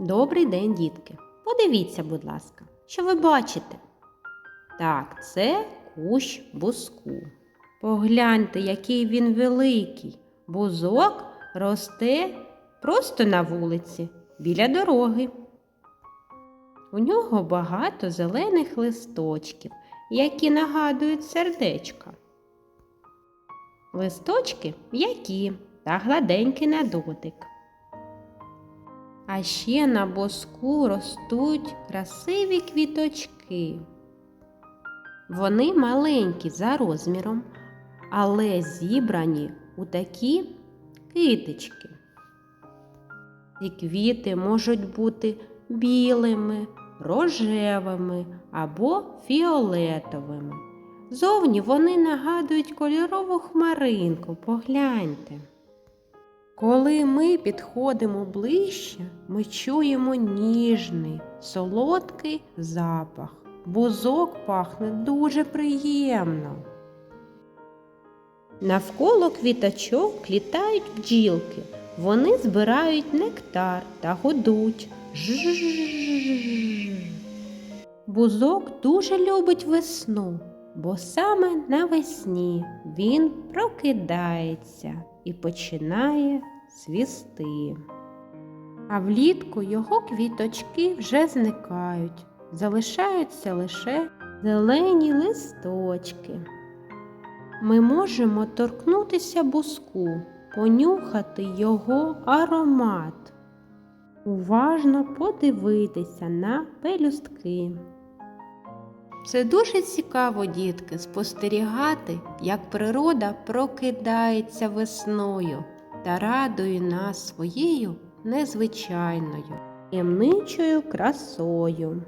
Добрий день, дітки. Подивіться, будь ласка, що ви бачите? Так, це кущ бузку. Погляньте, який він великий. Бузок росте просто на вулиці, біля дороги. У нього багато зелених листочків, які нагадують сердечка. Листочки м'які та гладенькі на дотик. А ще на боску ростуть красиві квіточки. Вони маленькі за розміром, але зібрані у такі китички. І квіти можуть бути білими, рожевими або фіолетовими. Зовні вони нагадують кольорову хмаринку, погляньте. Коли ми підходимо ближче, ми чуємо ніжний, солодкий запах. Бузок пахне дуже приємно. Навколо квіточок літають бджілки. Вони збирають нектар та гудуть. Жжж. Бузок дуже любить весну, бо саме навесні він прокидається і починає свісти. А влітку його квіточки вже зникають, залишаються лише зелені листочки. Ми можемо торкнутися буску, понюхати його аромат, уважно подивитися на пелюстки. Це дуже цікаво, дітки, спостерігати, як природа прокидається весною та радує нас своєю незвичайною, таємничою красою.